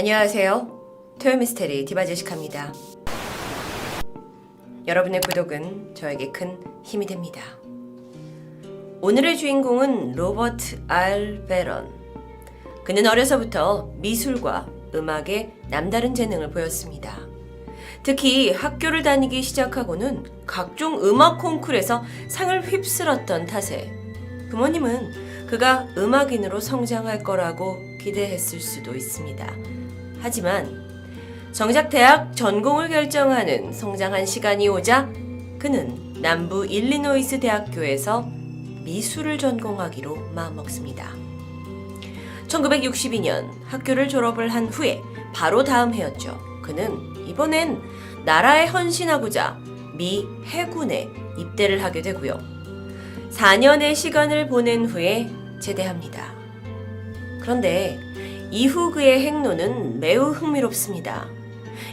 안녕하세요. 토요미스테리 디바제시카입니다. 여러분의 구독은 저에게 큰 힘이 됩니다. 오늘의 주인공은 로버트 알 베런. 그는 어려서부터 미술과 음악에 남다른 재능을 보였습니다. 특히 학교를 다니기 시작하고는 각종 음악 콩쿨에서 상을 휩쓸었던 탓에 부모님은 그가 음악인으로 성장할 거라고 기대했을 수도 있습니다. 하지만 정작 대학 전공을 결정하는 성장한 시간이 오자 그는 남부 일리노이스 대학교에서 미술을 전공하기로 마음먹습니다. 1962년 학교를 졸업을 한 후에 바로 다음 해였죠. 그는 이번엔 나라에 헌신하고자 미 해군에 입대를 하게 되고요. 4년의 시간을 보낸 후에 제대합니다. 그런데 이후 그의 행로는 매우 흥미롭습니다.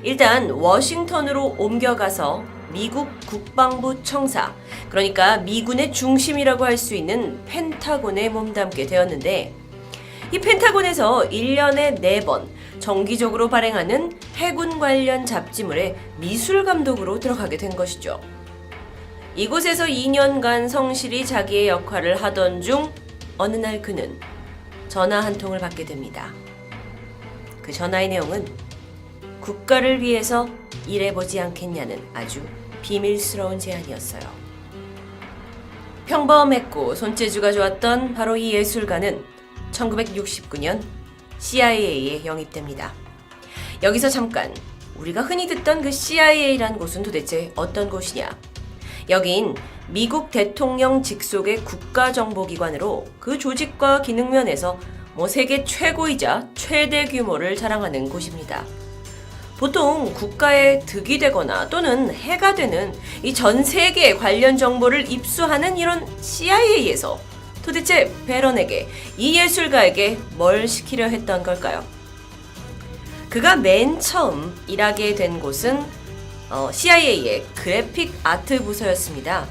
일단 워싱턴으로 옮겨가서 미국 국방부 청사, 그러니까 미군의 중심이라고 할 수 있는 펜타곤에 몸담게 되었는데 이 펜타곤에서 1년에 4번 정기적으로 발행하는 해군 관련 잡지물의 미술 감독으로 들어가게 된 것이죠. 이곳에서 2년간 성실히 자기의 역할을 하던 중 어느 날 그는 전화 한 통을 받게 됩니다. 그 전화의 내용은 국가를 위해서 일해보지 않겠냐는 아주 비밀스러운 제안이었어요. 평범했고 손재주가 좋았던 바로 이 예술가는 1969년 CIA에 영입됩니다. 여기서 잠깐 우리가 흔히 듣던 그 CIA란 곳은 도대체 어떤 곳이냐? 여긴 미국 대통령 직속의 국가정보기관으로 그 조직과 기능 면에서 뭐 세계 최고이자 최대 규모를 자랑하는 곳입니다. 보통 국가에 득이 되거나 또는 해가 되는 이 전 세계 관련 정보를 입수하는 이런 CIA에서 도대체 베런에게 이 예술가에게 뭘 시키려 했던 걸까요? 그가 맨 처음 일하게 된 곳은 어, CIA의 그래픽 아트 부서였습니다.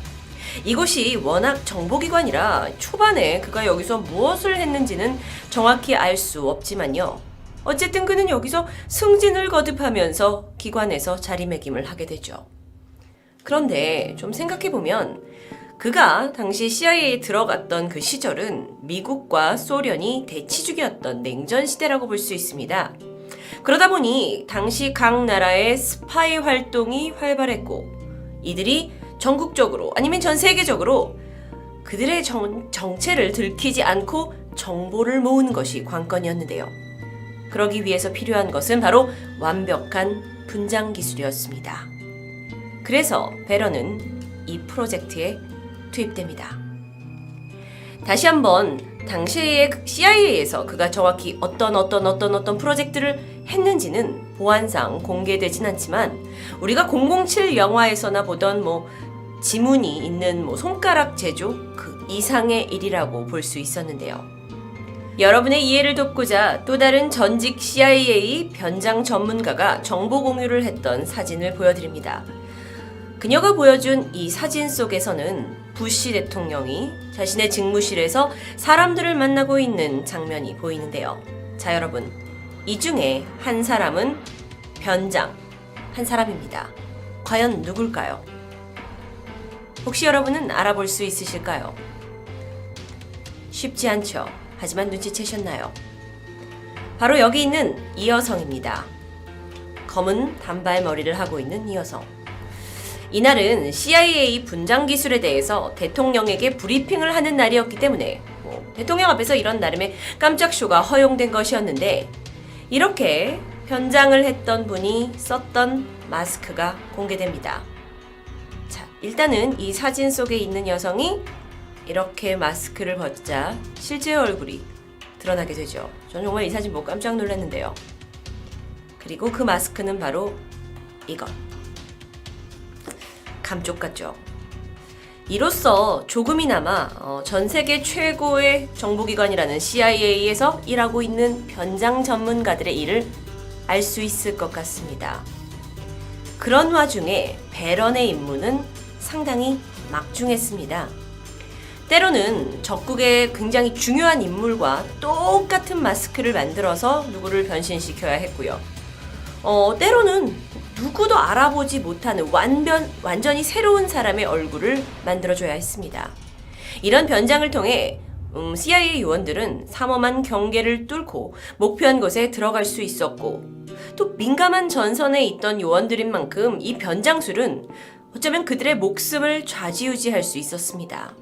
이곳이 워낙 정보기관이라 초반에 그가 여기서 무엇을 했는지는 정확히 알 수 없지만요. 어쨌든 그는 여기서 승진을 거듭하면서 기관에서 자리매김을 하게 되죠. 그런데 좀 생각해보면 그가 당시 CIA에 들어갔던 그 시절은 미국과 소련이 대치중이었던 냉전 시대라고 볼 수 있습니다. 그러다 보니 당시 각 나라의 스파이 활동이 활발했고 이들이 전국적으로 아니면 전 세계적으로 그들의 정, 정체를 들키지 않고 정보를 모으는 것이 관건이었는데요. 그러기 위해서 필요한 것은 바로 완벽한 분장 기술이었습니다. 그래서 베런은 이 프로젝트에 투입됩니다. 다시 한번 당시의 CIA에서 그가 정확히 어떤 어떤 어떤 어떤 프로젝트를 했는지는 보안상 공개되진 않지만 우리가 007 영화에서나 보던 뭐 지문이 있는 뭐 손가락 제조 그 이상의 일이라고 볼 수 있었는데요. 여러분의 이해를 돕고자 또 다른 전직 CIA 변장 전문가가 정보 공유를 했던 사진을 보여드립니다. 그녀가 보여준 이 사진 속에서는 부시 대통령이 자신의 직무실에서 사람들을 만나고 있는 장면이 보이는데요. 자, 여러분. 이 중에 한 사람은 변장, 한 사람입니다. 과연 누굴까요? 혹시 여러분은 알아볼 수 있으실까요? 쉽지 않죠. 하지만 눈치채셨나요? 바로 여기 있는 이 여성입니다. 검은 단발머리를 하고 있는 이 여성. 이날은 CIA 분장 기술에 대해서 대통령에게 브리핑을 하는 날이었기 때문에 뭐 대통령 앞에서 이런 나름의 깜짝 쇼가 허용된 것이었는데 이렇게 변장을 했던 분이 썼던 마스크가 공개됩니다. 자, 일단은 이 사진 속에 있는 여성이 이렇게 마스크를 벗자 실제 얼굴이 드러나게 되죠. 저는 정말 이 사진 보고 깜짝 놀랐는데요. 그리고 그 마스크는 바로 이것. 감쪽 같죠. 이로써 조금이나마 어, 전 세계 최고의 정보기관이라는 CIA에서 일하고 있는 변장 전문가들의 일을 알 수 있을 것 같습니다. 그런 와중에 베런의 임무는 상당히 막중했습니다. 때로는 적국의 굉장히 중요한 인물과 똑같은 마스크를 만들어서 누구를 변신시켜야 했고요. 어, 때로는 누구도 알아보지 못하는 완변, 완전히 새로운 사람의 얼굴을 만들어줘야 했습니다. 이런 변장을 통해 음, CIA 요원들은 삼엄한 경계를 뚫고 목표한 곳에 들어갈 수 있었고 또 민감한 전선에 있던 요원들인 만큼 이 변장술은 어쩌면 그들의 목숨을 좌지우지할 수 있었습니다.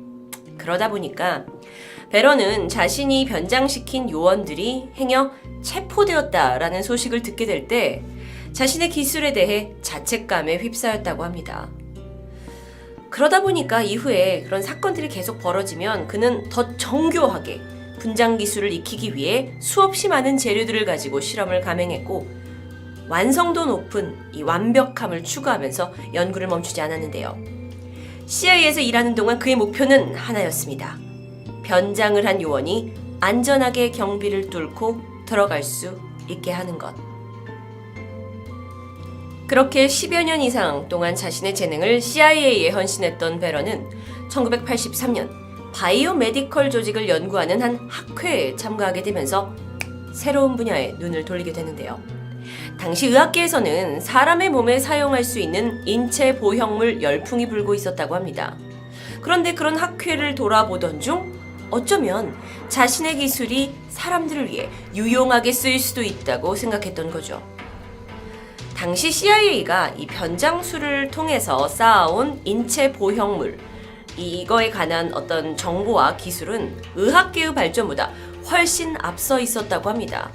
그러다 보니까 베런은 자신이 변장시킨 요원들이 행여 체포되었다라는 소식을 듣게 될 때 자신의 기술에 대해 자책감에 휩싸였다고 합니다. 그러다 보니까 이후에 그런 사건들이 계속 벌어지면 그는 더 정교하게 분장 기술을 익히기 위해 수없이 많은 재료들을 가지고 실험을 감행했고 완성도 높은 이 완벽함을 추구하면서 연구를 멈추지 않았는데요. CIA에서 일하는 동안 그의 목표는 하나였습니다. 변장을 한 요원이 안전하게 경비를 뚫고 들어갈 수 있게 하는 것. 그렇게 10여 년 이상 동안 자신의 재능을 CIA에 헌신했던 베런은 1983년 바이오 메디컬 조직을 연구하는 한 학회에 참가하게 되면서 새로운 분야에 눈을 돌리게 되는데요. 당시 의학계에서는 사람의 몸에 사용할 수 있는 인체 보형물 열풍이 불고 있었다고 합니다. 그런데 그런 학회를 돌아보던 중 어쩌면 자신의 기술이 사람들을 위해 유용하게 쓰일 수도 있다고 생각했던 거죠. 당시 CIA가 이 변장술을 통해서 쌓아온 인체 보형물 이거에 관한 어떤 정보와 기술은 의학계의 발전보다 훨씬 앞서 있었다고 합니다.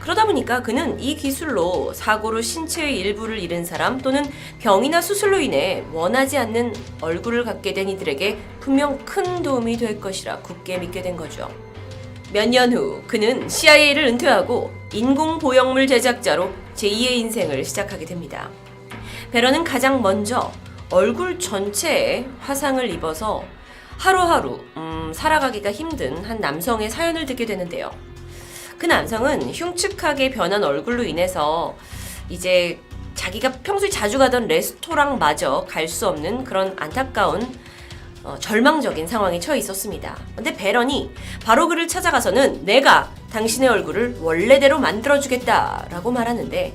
그러다 보니까 그는 이 기술로 사고로 신체의 일부를 잃은 사람 또는 병이나 수술로 인해 원하지 않는 얼굴을 갖게 된 이들에게 분명 큰 도움이 될 것이라 굳게 믿게 된 거죠. 몇 년 후 그는 CIA를 은퇴하고 인공 보형물 제작자로 제2의 인생을 시작하게 됩니다. 베런은 가장 먼저 얼굴 전체에 화상을 입어서 하루하루 음, 살아가기가 힘든 한 남성의 사연을 듣게 되는데요. 그 남성은 흉측하게 변한 얼굴로 인해서 이제 자기가 평소에 자주 가던 레스토랑마저 갈 수 없는 그런 안타까운 어, 절망적인 상황에 처해 있었습니다. 근데 베런이 바로 그를 찾아가서는 내가 당신의 얼굴을 원래대로 만들어주겠다라고 말하는데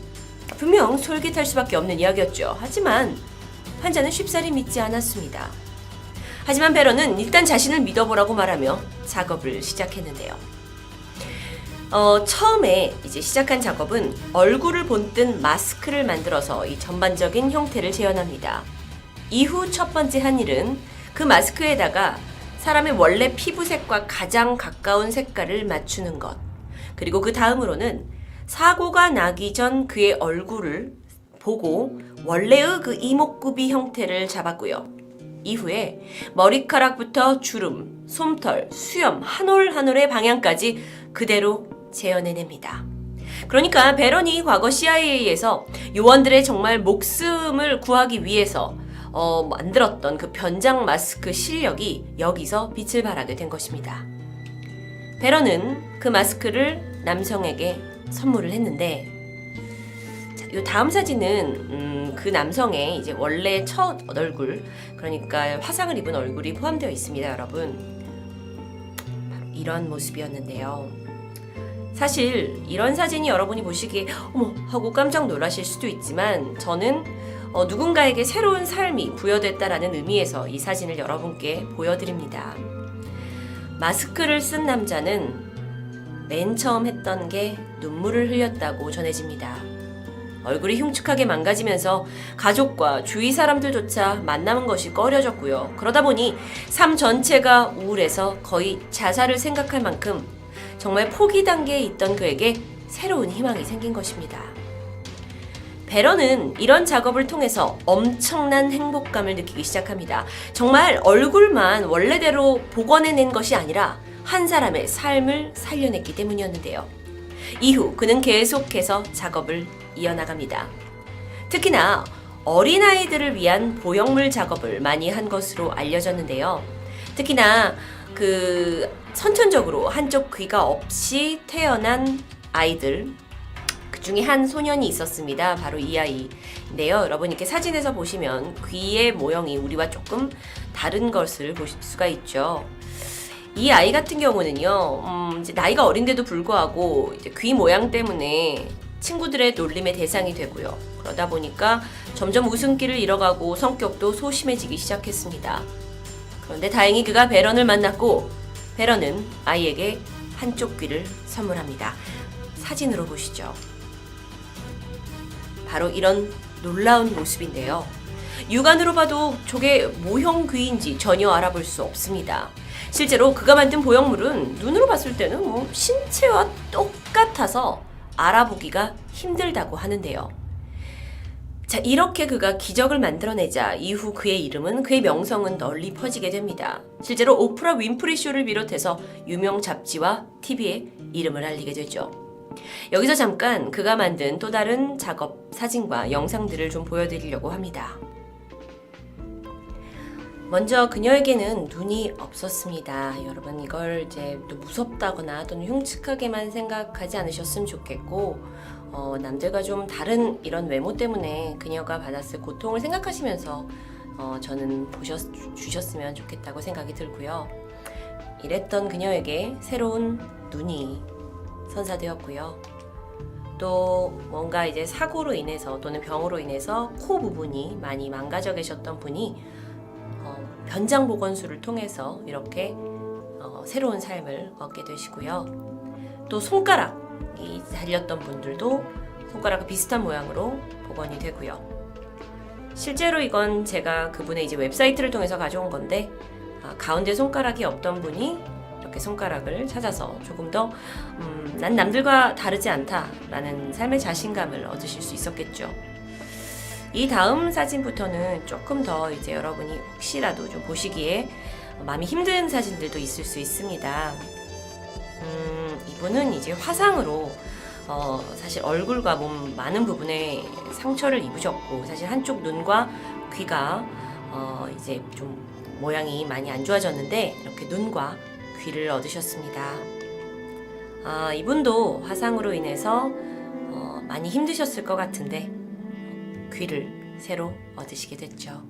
분명 솔깃할 수밖에 없는 이야기였죠. 하지만 환자는 쉽사리 믿지 않았습니다. 하지만 베런은 일단 자신을 믿어보라고 말하며 작업을 시작했는데요. 어, 처음에 이제 시작한 작업은 얼굴을 본뜬 마스크를 만들어서 이 전반적인 형태를 재현합니다. 이후 첫 번째 한 일은 그 마스크에다가 사람의 원래 피부색과 가장 가까운 색깔을 맞추는 것. 그리고 그 다음으로는 사고가 나기 전 그의 얼굴을 보고 원래의 그 이목구비 형태를 잡았고요. 이후에 머리카락부터 주름, 솜털, 수염, 한 올 한 올의 방향까지 그대로 재현해냅니다. 그러니까 베런이 과거 CIA에서 요원들의 정말 목숨을 구하기 위해서 어, 만들었던 그 변장 마스크 실력이 여기서 빛을 발하게 된 것입니다. 베런은 그 마스크를 남성에게 선물을 했는데 자, 요 다음 사진은 음, 그 남성의 이제 원래 첫 얼굴 그러니까 화상을 입은 얼굴이 포함되어 있습니다, 여러분. 바로 이런 모습이었는데요. 사실 이런 사진이 여러분이 보시기에 어머 하고 깜짝 놀라실 수도 있지만 저는 어, 누군가에게 새로운 삶이 부여됐다라는 의미에서 이 사진을 여러분께 보여드립니다. 마스크를 쓴 남자는 맨 처음 했던 게 눈물을 흘렸다고 전해집니다. 얼굴이 흉측하게 망가지면서 가족과 주위 사람들조차 만나는 것이 꺼려졌고요. 그러다 보니 삶 전체가 우울해서 거의 자살을 생각할 만큼 정말 포기 단계에 있던 그에게 새로운 희망이 생긴 것입니다. 베런은 이런 작업을 통해서 엄청난 행복감을 느끼기 시작합니다. 정말 얼굴만 원래대로 복원해낸 것이 아니라 한 사람의 삶을 살려냈기 때문이었는데요. 이후 그는 계속해서 작업을 이어나갑니다. 특히나 어린아이들을 위한 보형물 작업을 많이 한 것으로 알려졌는데요. 특히나 그 선천적으로 한쪽 귀가 없이 태어난 아이들 그 중에 한 소년이 있었습니다. 바로 이 아이인데요. 여러분 이렇게 사진에서 보시면 귀의 모형이 우리와 조금 다른 것을 보실 수가 있죠. 이 아이 같은 경우는요, 음, 이제 나이가 어린데도 불구하고 이제 귀 모양 때문에 친구들의 놀림의 대상이 되고요. 그러다 보니까 점점 웃음기를 잃어가고 성격도 소심해지기 시작했습니다. 그런데 다행히 그가 베런을 만났고 베런은 아이에게 한쪽 귀를 선물합니다. 사진으로 보시죠. 바로 이런 놀라운 모습인데요. 육안으로 봐도 저게 모형 귀인지 전혀 알아볼 수 없습니다. 실제로 그가 만든 보형물은 눈으로 봤을 때는 뭐 신체와 똑같아서 알아보기가 힘들다고 하는데요. 자, 이렇게 그가 기적을 만들어내자 이후 그의 이름은 그의 명성은 널리 퍼지게 됩니다. 실제로 오프라 윈프리 쇼를 비롯해서 유명 잡지와 TV에 이름을 알리게 되죠. 여기서 잠깐 그가 만든 또 다른 작업 사진과 영상들을 좀 보여드리려고 합니다. 먼저 그녀에게는 눈이 없었습니다. 여러분 이걸 이제 또 무섭다거나 또는 흉측하게만 생각하지 않으셨으면 좋겠고 어, 남들과 좀 다른 이런 외모 때문에 그녀가 받았을 고통을 생각하시면서 어, 저는 보셨 주셨으면 좋겠다고 생각이 들고요. 이랬던 그녀에게 새로운 눈이 선사되었고요. 또 뭔가 이제 사고로 인해서 또는 병으로 인해서 코 부분이 많이 망가져 계셨던 분이 어, 변장 보건술을 통해서 이렇게 어, 새로운 삶을 얻게 되시고요. 또 손가락 이 달렸던 분들도 손가락과 비슷한 모양으로 복원이 되고요. 실제로 이건 제가 그분의 이제 웹사이트를 통해서 가져온 건데 아, 가운데 손가락이 없던 분이 이렇게 손가락을 찾아서 조금 더 음, 난 남들과 다르지 않다라는 삶의 자신감을 얻으실 수 있었겠죠. 이 다음 사진부터는 조금 더 이제 여러분이 혹시라도 좀 보시기에 마음이 힘든 사진들도 있을 수 있습니다. 음, 이분은 이제 화상으로 어, 사실 얼굴과 몸 많은 부분에 상처를 입으셨고 사실 한쪽 눈과 귀가 어, 이제 좀 모양이 많이 안 좋아졌는데 이렇게 눈과 귀를 얻으셨습니다. 아, 이분도 화상으로 인해서 어, 많이 힘드셨을 것 같은데 귀를 새로 얻으시게 됐죠.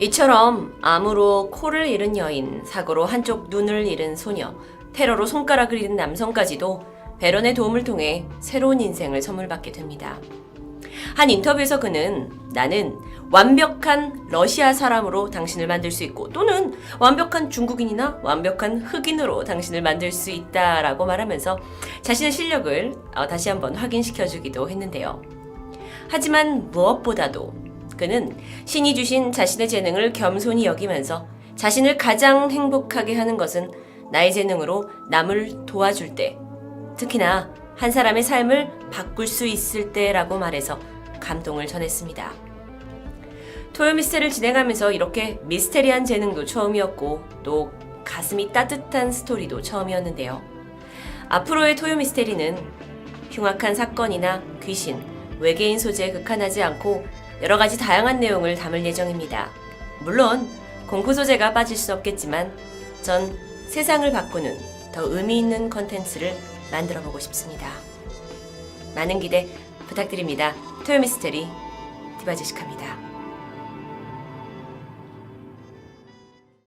이처럼 암으로 코를 잃은 여인, 사고로 한쪽 눈을 잃은 소녀, 테러로 손가락을 잃은 남성까지도 베런의 도움을 통해 새로운 인생을 선물받게 됩니다. 한 인터뷰에서 그는 나는 완벽한 러시아 사람으로 당신을 만들 수 있고 또는 완벽한 중국인이나 완벽한 흑인으로 당신을 만들 수 있다라고 말하면서 자신의 실력을 어, 다시 한번 확인시켜 주기도 했는데요. 하지만 무엇보다도 그는 신이 주신 자신의 재능을 겸손히 여기면서 자신을 가장 행복하게 하는 것은 나의 재능으로 남을 도와줄 때, 특히나 한 사람의 삶을 바꿀 수 있을 때라고 말해서 감동을 전했습니다. 토요미스테를 진행하면서 이렇게 미스테리한 재능도 처음이었고 또 가슴이 따뜻한 스토리도 처음이었는데요. 앞으로의 토요미스테리는 흉악한 사건이나 귀신, 외계인 소재에 극한하지 않고 여러 가지 다양한 내용을 담을 예정입니다. 물론 공포 소재가 빠질 수 없겠지만 전 세상을 바꾸는 더 의미 있는 컨텐츠를 만들어 보고 싶습니다. 많은 기대 부탁드립니다. 토요미스테리 디바제식합니다.